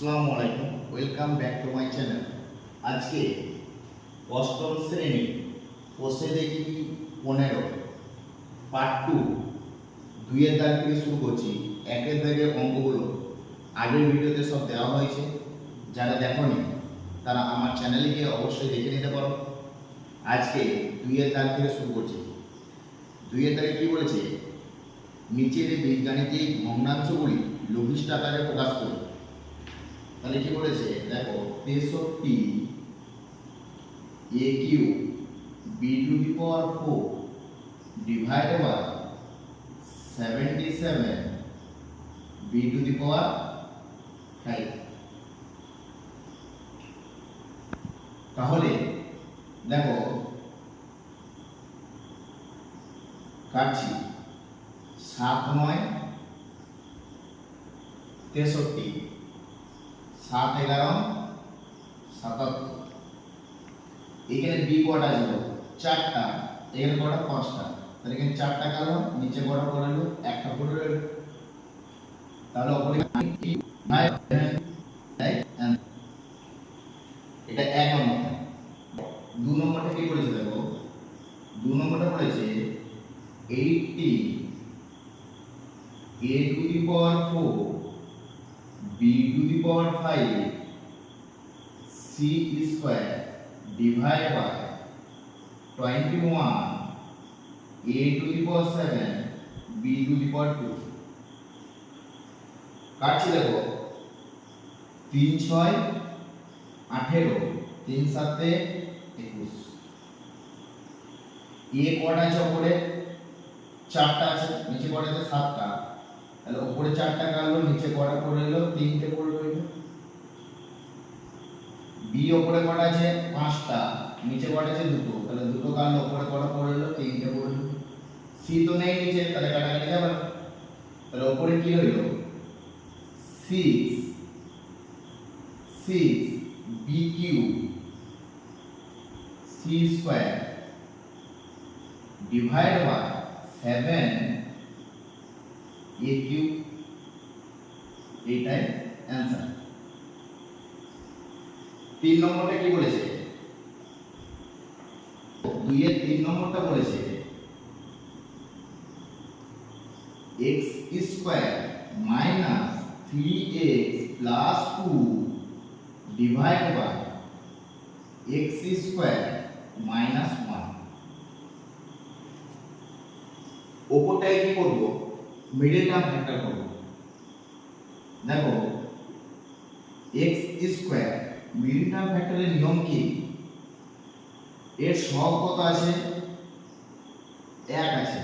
আসসালামু আলাইকুম welcome back to my channel আজকে অষ্টম শ্রেণি বসে দেখি পনেরো? পার্ট টু দুইয়ের দাগ থেকে শুরু করছি। একের দাগের অঙ্কগুলো আগের ভিডিওতে সব দেওয়া হয়েছে। যারা দেখনি, তারা আমার চ্যানেলে গিয়ে অবশ্যই দেখে নিতে পারো। আজকে দুইয়ের দাগ থেকে শুরু করছি। দুইয়ের দাগে কি বলেছে? নিচের বীজগাণিতিক ভগ্নাংশগুলি লঘিষ্ঠ আকারে প্রকাশ করুন। তাহলে কি বলেছে? দেখো তেষট্টি a cube b to the power four divide by seventy seven b to the power five তাহলে, দেখো, কাটছি, সাত নয় তেষট্টি। সাত এগারো, সাতাত্তর। এখানে বি কটা ছিল চারটা, এখানে কটা পাঁচটা। তাহলে এখানে চারটা গেল নিচে কটা পড়ে একটা পড়ে রইল তাহলে ওপরে এটা এক নম্বর দু নম্বরটা কি করেছে দেখো? দু নম্বরটা বলেছে eighty a to the power four the power 5 c square divide by 21 a to the power 7 b to the power 2 কাটছি দেখো তিন ছয় আঠেরো তিন সাতে একুশ এ কটা আছে ওপরে চারটা আছে নিচে কটা আছে সাতটা তাহলে উপরে চারটা কাটলো নিচে কটা পড়ে এলো তিনটে পড়ে রইল বি ওপরে কটা আছে পাঁচটা। নিচে কটা আছে দুটো। তাহলে দুটো কাটলো উপরে কটা পড়ে এলো, তিনটে পড়ে এলো। সি তো নেই নিচে, তাহলে কাটাকাটি যাবে। না তাহলে উপরে কি হইল six six b cube c square, divide by seven a cube. এইটাই অ্যান্সার। তিন নম্বরটা কি বলেছে? দুইয়ের তিন নম্বরটা বলেছে x square minus three x plus two divide by x square minus one ওপরটায় কি করব? মিডল টার্ম ফ্যাক্টর করব। দেখো, x স্কয়ার টার্ম ফ্যাক্টরের নিয়ম কি? এর সহগ কত আছে? এক আছে।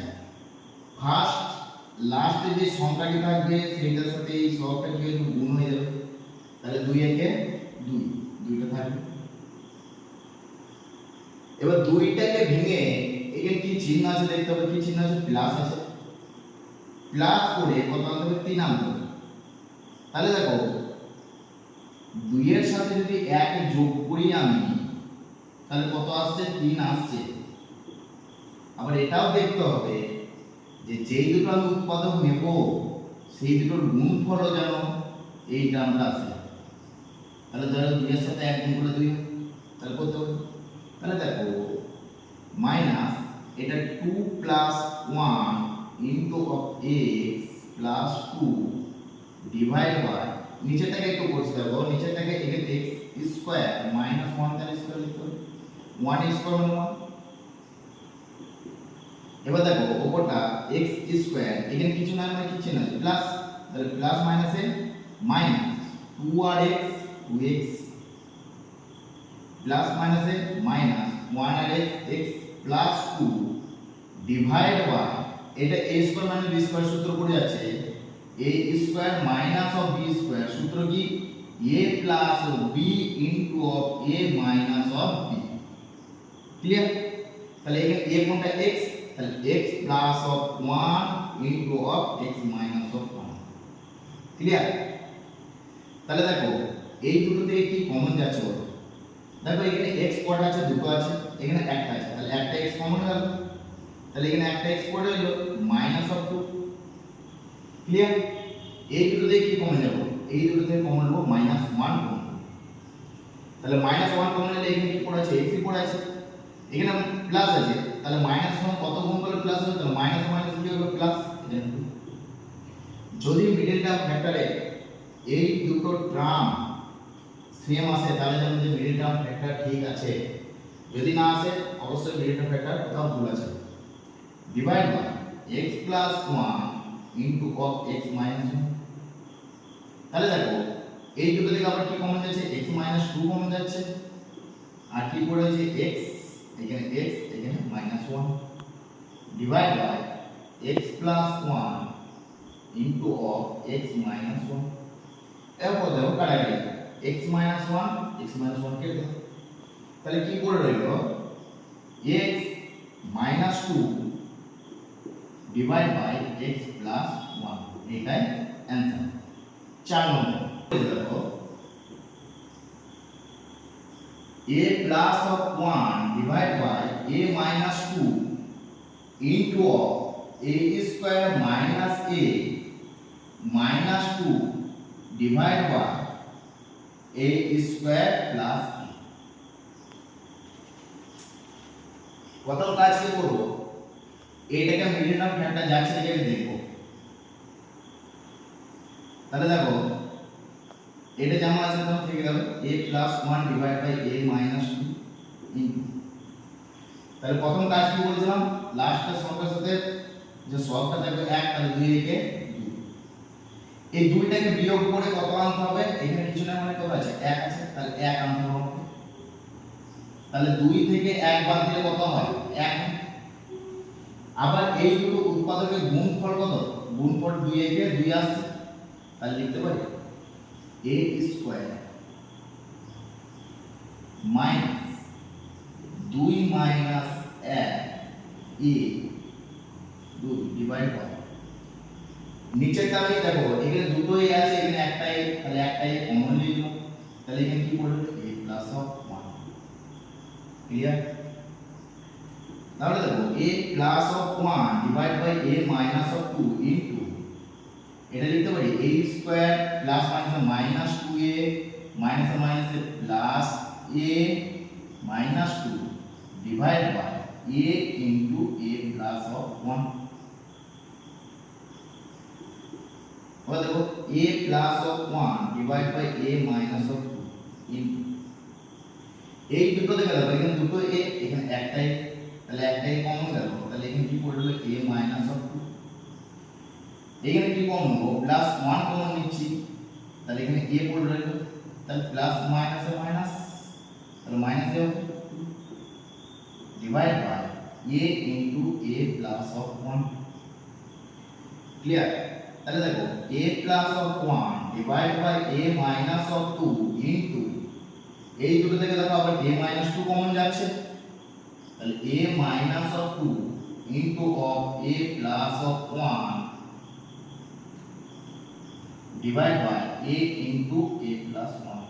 ফার্স্ট লাস্টে যে সংখ্যাটি থাকবে সেইটার সাথে এই সহগটা কি হয়ে গুণ হয়ে যাবে। তাহলে দুই একে দুই, দুইটা থাকবে। এবার দুইটাকে ভেঙে এখানে কি চিহ্ন আছে দেখতে হবে? কি চিহ্ন আছে? প্লাস আছে। প্লাস করে কত আনতে হবে? তিন আনতে হবে। তাহলে দেখো দুইয়ের সাথে যদি এক যোগ করি আমি, তাহলে কত আসছে? তিন আসছে। আবার এটাও দেখতে হবে যে যেই দুটো আমি উৎপাদক নেব, সেই দুটোর গুণফলও যেন এই টার্মটা আসে। তাহলে ধরো দুইয়ের সাথে এক গুণ করলে দুই। তাহলে কত তাহলে দেখো মাইনাস এটা two plus one into of x plus two divide by নিচেরটাকে একটু করতে দেখো নিচেরটাকে এখানে এক্স স্কোয়ার মাইনাস ওয়ান তাহলে স্কোয়ার লিখতে হবে। ওয়ান স্কোয়ার মানে ওয়ান এবার দেখো, ওপরটা এক্স স্কোয়ার এখানে কিছু না মানে কিছু না প্লাস তাহলে প্লাস মাইনাসে মাইনাস টু আর এক্স টু এক্স প্লাস মাইনাসে minus one R x x plus two divide by এটা a স্কয়ার মানে b স্কয়ার সূত্র পড়ে যাচ্ছে a square minus of b square সূত্র কি a plus b into of a minus of b. Clear তাহলে এখানে a কোনটা x. তাহলে x plus of 1 into of x minus of 1 clear তাহলে দেখো এই দুটো থেকে কি কমন যাচ্ছে বলো দেখো এখানে x কটা আছে দুটো আছে এখানে একটা আছে তাহলে একটা x কমন গেল তাহলে এখানে একটা x পড়ে হলো মাইনাস অফ টু ক্লিয়ার এই দুটো কি কমে যাব? এই দুটো থেকে কমন নেব মাইনাস ওয়ান কমন তাহলে মাইনাস ওয়ান কমন নিলে এখানে কি পড়ে আছে? এক্সই পড়ে আছে। এখানে প্লাস আছে। তাহলে মাইনাস ওয়ান কত গুণ করলে প্লাস হবে? তাহলে মাইনাস মাইনাস কি হবে? প্লাস যদি মিডল টার্ম ফ্যাক্টরে এই দুটো টার্ম সেম আসে, তাহলে জানবেন যে মিডল টার্ম ফ্যাক্টর ঠিক আছে। যদি না আসে, অবশ্যই মিডল টার্ম ফ্যাক্টর কোথাও ভুল আছে। Divide by x plus one into of x minus তাহলে দেখো, এই দুটো থেকে আবার কি কমন যাচ্ছে? x মাইনাস টু কমন যাচ্ছে। আর কি পড়েছে x, এখানে x, এখানে minus one divide by x plus one into of x minus one এরপর দেখো কাটাকাটি x minus one x minus one কেটে তাহলে কি করে রইল? x minus two divide by X plus one এটাই অ্যান্সার চার নম্বর দেখো a plus of 1 divided by a minus 2 into of a square minus a minus 2 divided by a square plus a প্রথম কাজ কি করবো এটাকে মিডিল টার্ম ফ্যাক্টর যাচ্ছে এটাকে দেখব। তাহলে দেখো, এটা যেমন আছে তেমন থেকে যাবে a plus one divide by a minus two তাহলে প্রথম কাজ কি বলেছিলাম? লাস্টের সংখ্যার সাথে যে সবটা থাকবে এক, তাহলে দুই দুই। এই দুইটাকে বিয়োগ করে কত আনতে হবে? এখানে কিছু না মানে কত আছে? এক আছে। তাহলে এক আনতে হবে। তাহলে দুই থেকে এক বাদ দিলে কত হয়? এক। আবার এই দুটো উৎপাদকের গুণফল কত? গুণফল দুই একে দুই আসছে। তাহলে লিখতে পারি। A স্কোয়ার মাইনাস দুই মাইনাস এক এ দুই ডিভাইড বাই নিচেরটা আমি দেখো, এখানে দুটোই আছে, এখানে একটাই, তাহলে একটাই কমন লিখব তাহলে এখানে কি পড়বে a plus of one clear তাহলে দেখো, a plus of one divide by a minus of two into এটা লিখতে পারি, a square plus minus minus two a minus minus plus a minus two divide by a into a plus of one এবার দেখো, a plus of one divide by a minus of two into এই দুটো দেখো, এখানে দুটো a, এখানে একটাই তাহলে একটাই কমন গেল তাহলে এখানে কি পড়বে a মাইনাস অফ টু এখানে কি কমন নেব প্লাস ওয়ান কমন নিচ্ছি তাহলে এখানে এ পড়ে রইল তাহলে প্লাস মাইনাসে মাইনাস তাহলে minus a divide by a into a plus of one clear তাহলে দেখো a plus of one divide by a minus of two into এই দুটো থেকে দেখো আবার এ মাইনাস টু কমন যাচ্ছে তাহলে a minus of two into of a plus of one divide by a into a plus 1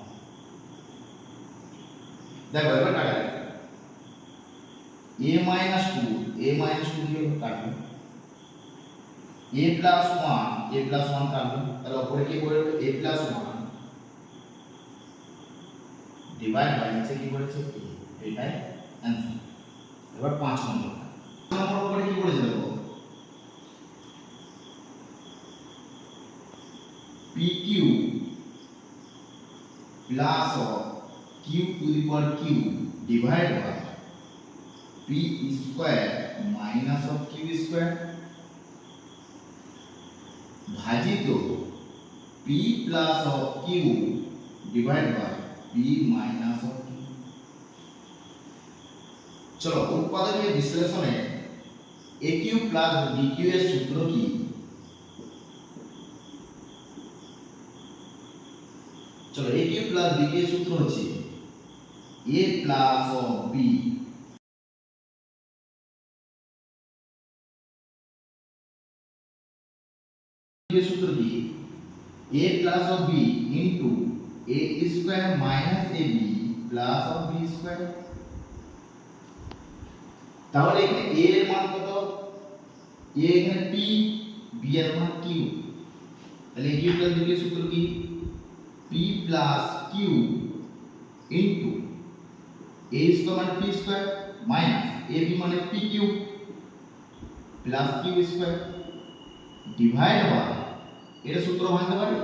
দেখো, এবার কাটা গেল a minus 2 a minus 2 দিয়ে কাটবে। a plus 1 a plus 1 কাটবে। তাহলে উপরে কি করবে a plus 1 ডিভাইড বাই নিচে কি করেছে a, এটাই অ্যানসার এবার 5 নম্বর নম্বর উপরে কি করেছে দেখো PQ plus of Q to the power Q divided by P square minus of Q square ভাজিত P plus of Q divided by P minus of Q চলো উৎপাদনীয় বিশ্লেষণে AQ প্লাস BQ এর সূত্র কি চলো a cube plus b cube সূত্র হচ্ছে a plus of b এর সূত্র কি a plus of b into a square minus ab plus of b square তাহলে এখানে a এর মান কত? A এখানে p, b এর মান q তাহলে a cube plus b cube সূত্র কি? P plus q into a square মানে p square minus a b মানে p q plus q square divide by এটা সূত্র ভাঙতে পারি?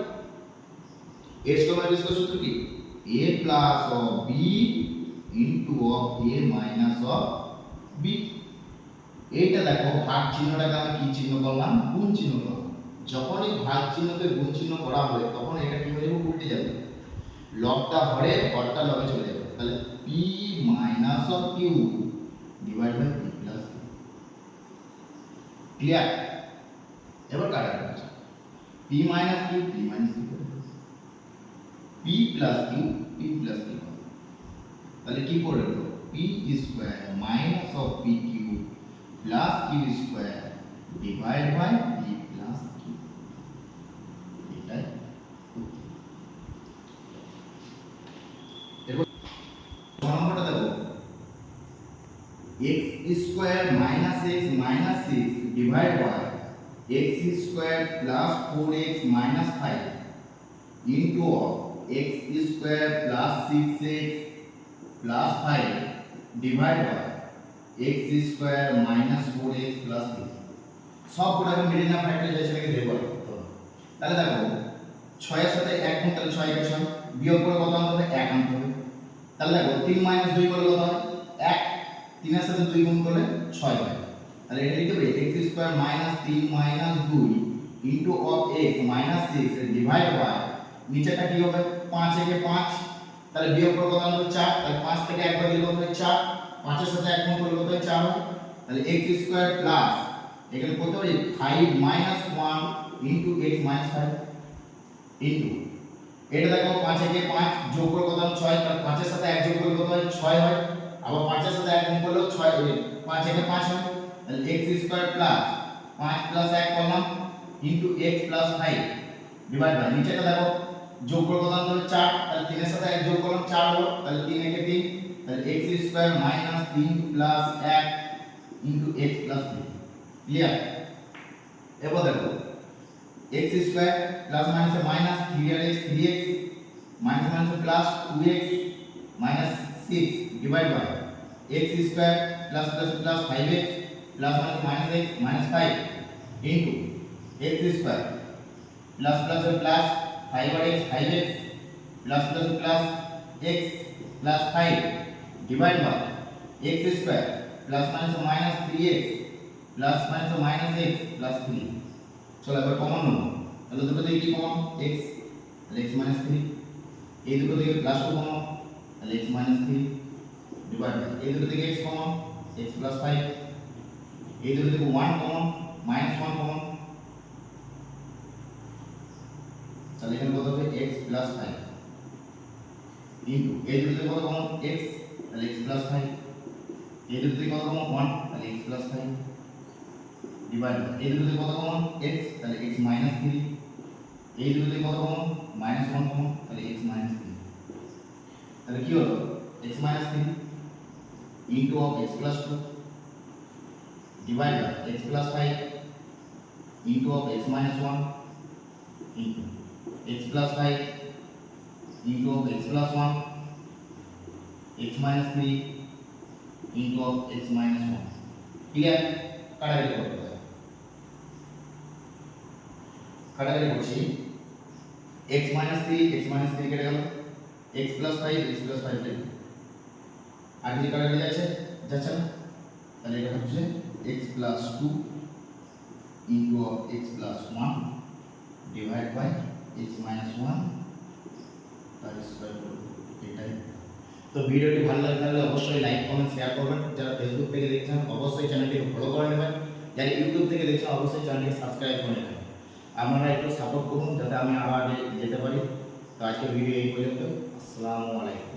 এ স্কোয়ার মানে স্কোয়ার সূত্র কি? A plus of b into of a minus of b এইটা দেখো, ভাগ চিহ্নটাকে আমি কি চিহ্ন করলাম গুণ চিহ্ন। করলাম যখন এই ভাগ চিহ্নকে গুণ চিহ্ন করা হবে তখন এটা কি হয়ে যাবে? উল্টে যাবে। লবটা হরে হরটা লবে চলে যাবে। তাহলে P minus of Q divide by P plus clear এবার কাটাকাটি আছে P minus Q P minus Q P plus Q P plus Q তাহলে কি করে দেবো P square minus of P Q plus Q square divide by P plus Q এটাই উত্তর। এরপর ছ নম্বরটা দেখো x square minus x minus six divide by x square plus four x minus five into x square plus six x plus five divide by x square minus four x plus three সব কটাকে middle না factorisation থেকে বের করতে হবে তাহলে দেখো, ছয়ের সাথে এক গুণ তাহলে ছয় কে ছয়, বিয়োগ করে কত আনতে হবে? এক আনতে হবে। তাহলে দেখো, তিন মাইনাস দুই করলে কত হয়? এক। তিনের সাথে দুই গুণ করলে ছয় হয়। তাহলে এটা লিখতে হবে এক্স স্কোয়ার মাইনাস তিন মাইনাস দুই into of x minus six divide by নিচেটা কি হবে? পাঁচ একে পাঁচ তাহলে বিয়োগ করে কত আনতে হবে চার, তাহলে পাঁচ থেকে একবার দিলে কত হয়? চার। পাঁচের সাথে এক গুণ করলে কত হয়? চার তাহলে এক্স স্কোয়ার প্লাস এখানে কত হবে five minus one into x minus five into এটা দেখো পাঁচ একে পাঁচ যোগ করে কত হয়? ছয়। তাহলে পাঁচের সাথে এক যোগ করলে কত হয়? ছয় হয়। আবার পাঁচের সাথে এক গুণ করলেও ছয় পাঁচ একে পাঁচ হয়। তাহলে এক্স স্কোয়ার প্লাস পাঁচ প্লাস এক করলাম into x plus five divide by নিচেটা দেখো যোগ করে কত হলো চার তাহলে তিনের সাথে এক যোগ করলাম চার হলো তাহলে তিন একে তিন তাহলে এক্স স্কোয়ার মাইনাস তিন প্লাস এক into x plus three clear এবার দেখো এক্স স্কোয়ার প্লাস মাইনাসে মাইনাস থ্রি আর এক্স থ্রি এক্স মাইনাস মাইনাসে plus two x minus six divide by x square plus plus plus five x plus minus minus x minus five into x square plus plus plus five R x five x plus plus plus x plus five divide by x square plus minus minus three x plus minus minus x plus three চলো এবার common নেব তাহলে দুটো থেকে কি common x তাহলে x minus three এই দুটো থেকে প্লাস টু কমন তাহলে x minus three divide by এই দুটো থেকে x common x plus five এই দুটো থেকে one common minus one common তাহলে এখানে কত হবে? x প্লাস ফাইভ ইন্টু এই দুটো থেকে কত কমন x, তাহলে x প্লাস ফাইভ এই দুটো থেকে কত কমন ওয়ান তাহলে x প্লাস ফাইভ ডিভাইড এই দুটো থেকে কত কমন x, তাহলে x মাইনাস এই দুটো থেকে কত কমন মাইনাস ওয়ান কমন তাহলে x মাইনাস থ্রি তাহলে কি হলো? x minus three into of x plus two divide by x plus five into of x minus one into x plus 5 into of x plus 1 x minus 3 into of x minus 1 clear কাটাকাটি করতে হবে কাটাকাটি করছি x minus 3 x minus 3 কেটে গেল x plus 5 x plus 5 কেটে আর কি কাটাকাটি যাচ্ছে যাচ্ছে না তাহলে এটা হচ্ছে x plus 2 into of x plus 1 divide by x minus 1 তার স্কয়ার করব এটাই তো ভিডিওটি ভালো লাগে তাহলে অবশ্যই লাইক কমেন্ট শেয়ার করবেন। যারা ফেসবুক থেকে দেখছেন, অবশ্যই চ্যানেলটিকে ফলো করে নেবেন। যারা ইউটিউব থেকে দেখছেন, অবশ্যই চ্যানেলটিকে সাবস্ক্রাইব করে নেবেন। আপনারা একটু সাপোর্ট করুন, যাতে আমি আবার যেতে পারি। তো আজকে ভিডিও এই পর্যন্ত। আসসালামু আলাইকুম।